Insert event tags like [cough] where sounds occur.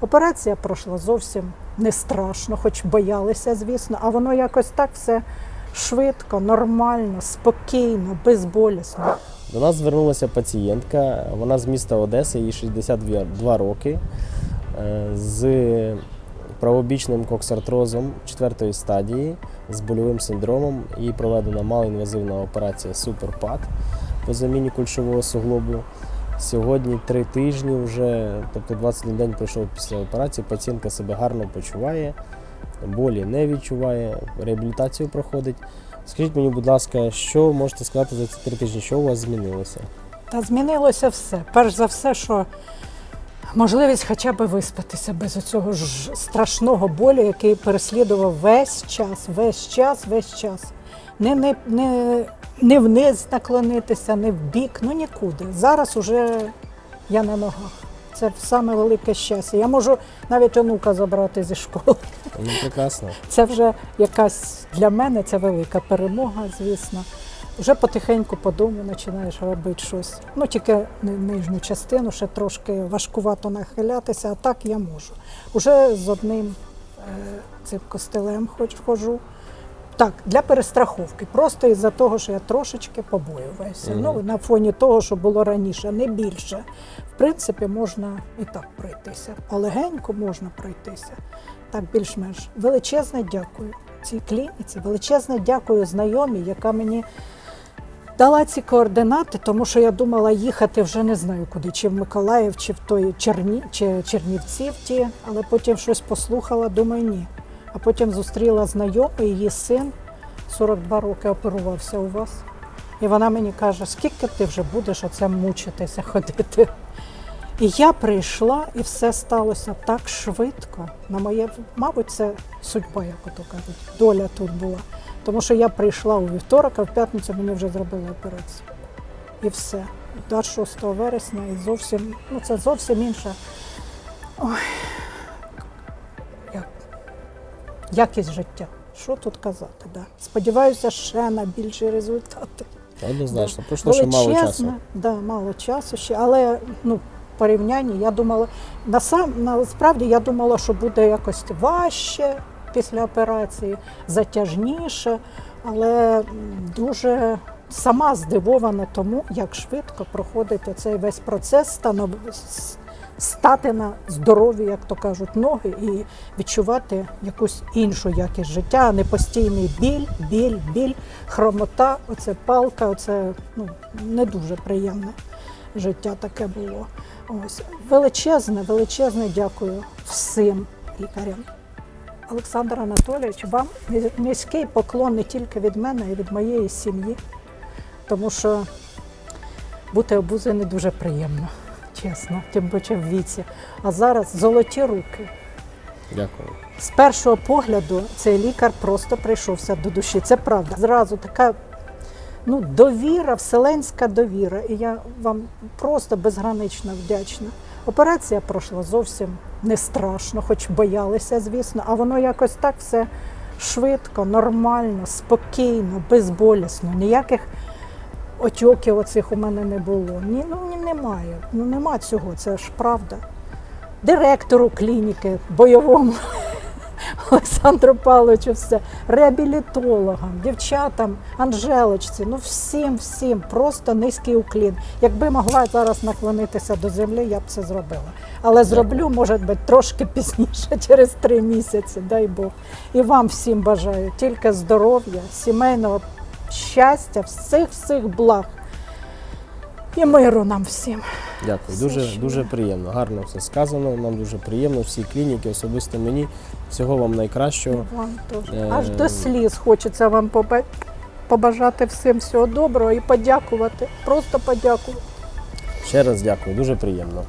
Операція пройшла зовсім не страшно, хоч боялися, звісно, а воно якось так все швидко, нормально, спокійно, безболісно. До нас звернулася пацієнтка, вона з міста Одеси, їй 62 роки, е, з правобічним коксартрозом четвертої стадії, з больовим синдромом. Їй проведена малоінвазивна операція Суперпад по заміні кульшового суглобу. Сьогодні три тижні вже, тобто 21 день пройшов після операції, пацієнтка себе гарно почуває, болі не відчуває, реабілітацію проходить. Скажіть мені, будь ласка, що можете сказати за ці три тижні, що у вас змінилося? Та змінилося все. Перш за все, що можливість хоча б виспатися без цього ж страшного болю, який переслідував весь час, весь час, весь час. Не, не, не, не вниз наклонитися, не в бік, ну нікуди. Зараз уже я на ногах. Це саме велике щастя. Я можу навіть онука забрати зі школи. Ну, прекрасно. Це вже якась для мене це велика перемога, звісно. Вже потихеньку по дому починаєш робити щось. Ну тільки нижню частину, ще трошки важкувато нахилятися, а так я можу. Уже з одним е, цим костелем ходжу. Так, для перестраховки. Просто із-за того, що я трошечки побоюваюся. Мгм. Ну, на фоні того, що було раніше, не більше. В принципі, можна і так пройтися. Полегенько можна пройтися. Так, більш-менш. Величезне дякую цій клініці, величезне дякую знайомій, яка мені дала ці координати, тому що я думала їхати вже не знаю куди, чи в Миколаїв, чи в той Черні, чи Чернівці в ті, але потім щось послухала, думаю, ні. А потім зустріла знайому, її син 42 роки оперувався у вас. І вона мені каже, скільки ти вже будеш оце мучитися ходити. І я прийшла, і все сталося так швидко. На моє, мабуть, це судьба, як ото кажуть, доля тут була. Тому що я прийшла у вівторок, а в п'ятницю мені вже зробили операцію. І все. До 6 вересня і зовсім, ну це зовсім інша ой, якість життя. Що тут казати? Да. Сподіваюся, ще на більші результати. Однозначно. Пройшло ще мало часу. Да, мало часу ще, але ну, порівнянні я думала, насам, насправді я думала, що буде якось важче після операції, затяжніше, але дуже сама здивована тому, як швидко проходить цей весь процес станов... стати на здорові, як то кажуть, ноги і відчувати якусь іншу якість життя, а не постійний біль, біль, біль, хромота, оце палка, оце ну, не дуже приємне життя таке було. Ось величезне, величезне дякую всім лікарям. Олександр Анатолійович, вам низький поклон не тільки від мене, а й від моєї сім'ї, тому що бути обузою не дуже приємно, чесно, тим паче в віці. А зараз золоті руки. Дякую. З першого погляду цей лікар просто прийшовся до душі. Це правда. Зразу така ну, довіра, вселенська довіра. І я вам просто безгранично вдячна. Операція пройшла зовсім не страшно, хоч боялися, звісно, а воно якось так все швидко, нормально, спокійно, безболісно. Ніяких отьоків оцих у мене не було. Ні, ну ні, немає. Ну нема цього, це ж правда директору клініки бойовому [laughs] Олександру Павловичу, все, реабілітологам, дівчатам, Анжелочці, ну всім, всім, просто низький уклін. Якби могла зараз наклонитися до землі, я б це зробила. Але зроблю, може бути, трошки пізніше, [laughs] через три місяці, дай Бог. І вам всім бажаю тільки здоров'я, сімейного щастя, всіх всіх благ. І миру нам всім. Дякую. Дуже, дуже приємно. Гарно все сказано. Нам дуже приємно. Всі клініки, особисто мені. Всього вам найкращого. Вам теж. Е, Аж до сліз хочеться вам побажати всім всього доброго і подякувати. Просто подякувати. Ще раз дякую, дуже приємно.